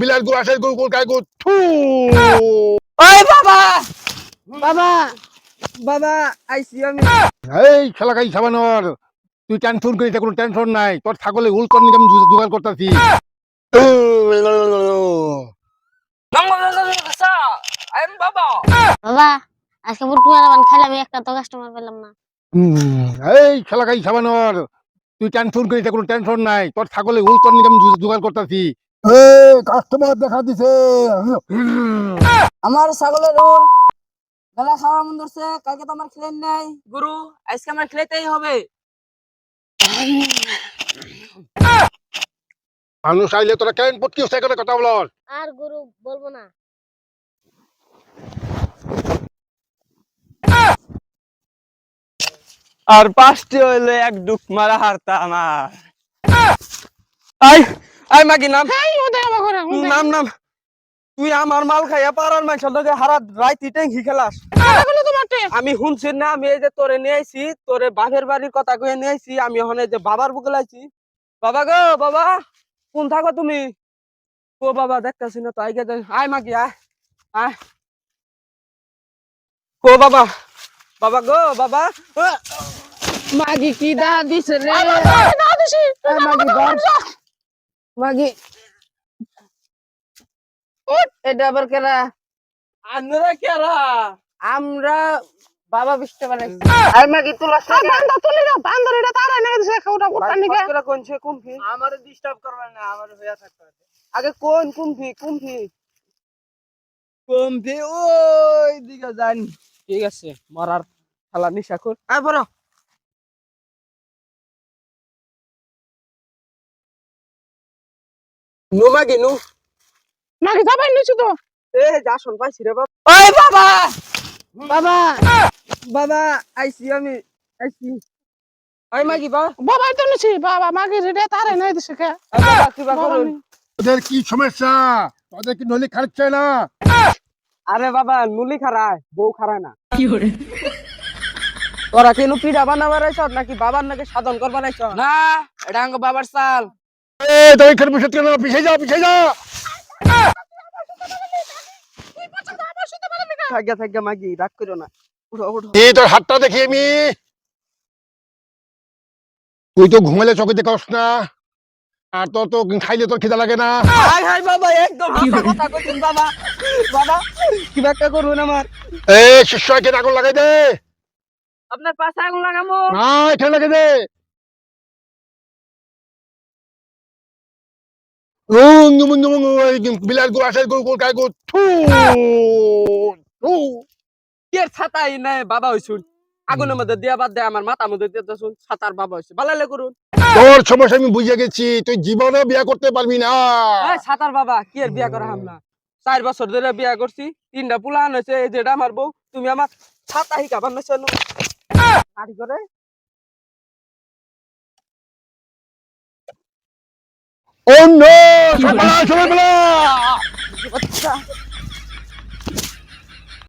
বিলাস গো আসার গো গাই গো থু। ওই বাবা বাবা বাবা আইসি আমি। এই খেলা খাই সাবানর তুই টেনশন করিস কোনো টেনশন নাই। তোর ছাগলে উল কর নিকে আমি জোগাড় করতেছি। বাবা। বাবা আজকে পুটু মারাবান খাইলে আমি একটা তো কাস্টমার পেলাম না। এই খেলা খাই সাবানর তুই টেনশন করিস কোনো টেনশন নাই। তোর ছাগলে উল নিকে আমি জোগাড় করতেছি। কাস্টমার দেখা দিছে। আমার ছাগলের বেলা খাওয়ার মন ধরছে কালকে তো আমার খেলেন নাই। গুরু আজকে আমার খেলেতেই হবে। মানুষ আইলে তোরা কেন পটকি কথা বলর? আর গুরু বলব না। আর পাঁচটি হইলে এক ডুক মারা হারতা আমার। আই আই মাগি নাম নাম নাম। তুই আমার মাল খাইয়া পারার মাংস লগে হারাত রাইতি ট্যাঙ্কি খেলাস। আমি শুনছি না আমি এই যে তোরে নিয়ে আইছি তোরে বাপের বাড়ির কথা কয়ে নিয়ে আইছি আমি ওখানে যে বাবার বুকে লাইছি। বাবা গো বাবা কোন থাকো তুমি? ও বাবা দেখতেছি না তো আই গে আয় মাগি আয় আয়। ও বাবা বাবা গো বাবা। মাগি কি দা দিছে রে? মাগি ধর মাগি। এটা আবার কেরা? আন্নরা কেরা? আমরা বাবা বৃষ্টি বানাইছি। আর মাগি তুলা বান্দা তুলি না বান্দর এটা তারা না দিছে খাওটা করতে নিকে। করে কোনছে কুমফি। আমার ডিস্টার্ব করবে না আমার হইয়া থাকতে আগে কোন কুমফি কুমফি। কুমফি ওই দিকে যান। ঠিক আছে মরার খেলা নিশা কর। আয় বড়। নু মাগি নু। মাগি যাবাই নিছু তো। এ যা শুন পাইছি রে বাবা। ওই বাবা! বাবা! বাবা আইসি আমি আইসি ওই মাগি বা। বাবা তো নিছি বাবা মাকে রেডে তারে নাই দিছে কে? বাবা কি বা করুন? তোদের কি সমস্যা? তোদের কি নলি খাচ্ছে না? আরে বাবা নুলি খারায় বউ খারায় না। তোরা কেন পিঠা বানাবার আইছ নাকি বাবার নাকি সাধন করবার আইছ? না এটা বাবার সাল এই তোর এখানে বসে কেন পিছিয়ে যা পিছিয়ে যা। থাকা থাকা মাগি রাগ করো না। উঠো উঠো। এই তোর হাতটা দেখি আমি। তুই তো ঘুমালে চোখে দেখস না। আর তোর তো খাইলে তোর খিদা লাগে না। হাই হাই বাবা একদম হাসা কথা কইছেন বাবা। বাবা কি একটা করুন আমার? এই শিষ্য আগুন লাগাই দে। আপনার পাশে আগুন লাগামো। না এখানে লাগাই দে। গো আসার গো গো থু থু। ছাতাই নাই বাবা হইছুন। আগুনের মধ্যে দিয়া বাদ দেয় আমার মাথা মধ্যে দিয়ে শুন ছাতার বাবা হইছে। বালাইলে করুন। তোর সমস্যা আমি বুঝে গেছি তুই জীবনে বিয়ে করতে পারবি না। ছাতার বাবা কি এর বিয়া করা হাম না চার বছর ধরে বিয়া করছি তিনটা পুলান হয়েছে এই যেটা আমার বউ তুমি আমার ছাতা হিকা বান্নাইছ আড়ি করে ও নো সবাই সবাই